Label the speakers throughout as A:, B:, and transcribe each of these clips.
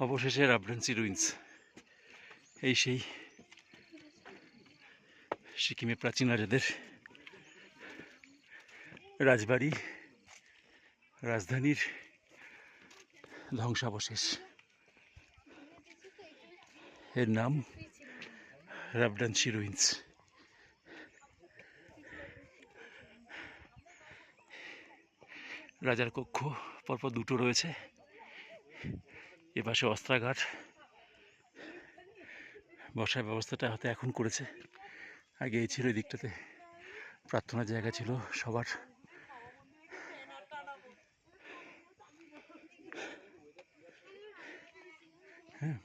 A: অবশেষে রাবডান্সি রুইন্স এই সেই সিকিমে প্রাচীন রাজাদের রাজবাড়ি, রাজধানীর ধ্বংসাবশেষ। এর নাম রাবডান্সি রুইন্স রাজার কক্ষ পরপর দুটো রয়েছে। এপাশে অস্ত্রাগার বসার ব্যবস্থাটা হয়তো এখন করেছে। আগে এই ছিল এই দিকটাতে। প্রার্থনার জায়গা ছিল সবার। হ্যাঁ।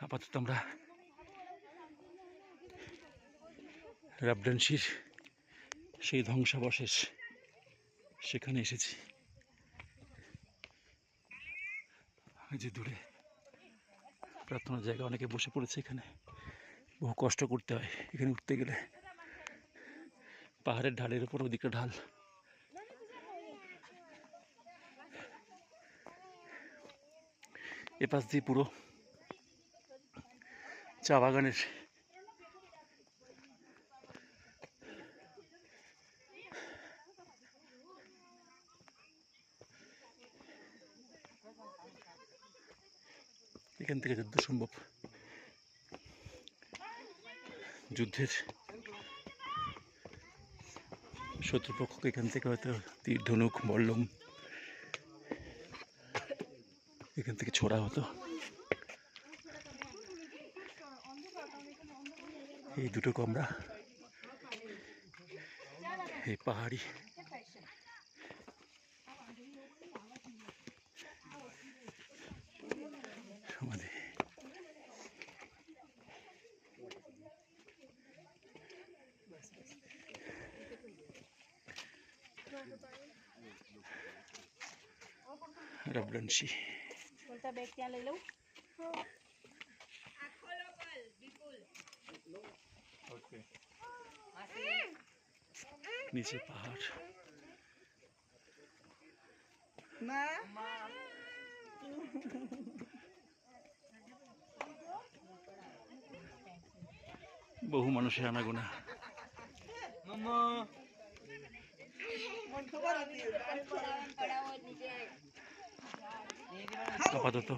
A: আপাতত আমরা রাবডান্সির সেই ধ্বংসাবশেষ সেখানে এসেছি। যে দূরে প্রার্থনার জায়গা, অনেকে বসে পড়েছে এখানে। বহু কষ্ট করতে হয়। এখানে উঠতে গেলে পাহাড়ের ঢালের উপর, ওদিকে ঢাল। এপাশ দিয়ে পুরো চা বাগানের এখান থেকে যুদ্ধ সম্ভব। যুদ্ধের শত্রুপক্ষকে এখান থেকে হয়তো তীর, ধনুক, মল্লম এখান থেকে ছোড়া হতো। এই দুটো কমরা এই পাহাড়ি રબડનશી
B: બોલતા બેગ ત્યાં લઈ લઉં
A: নিচে পাহাড় বহু মানুষের আনাগোনা আপাতত।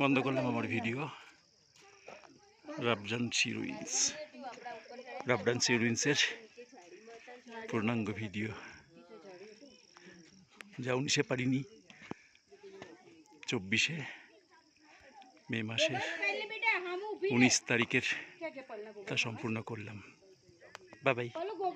A: বন্ধ করলাম আমার ভিডিও রাবজান সিরুইন্স রাবডান সিরুইন্সের পূর্ণাঙ্গ ভিডিও যা উনিশে পারিনি, চব্বিশে। মে মাসের উনিশ তারিখের তা সম্পূর্ণ করলাম। বাবাই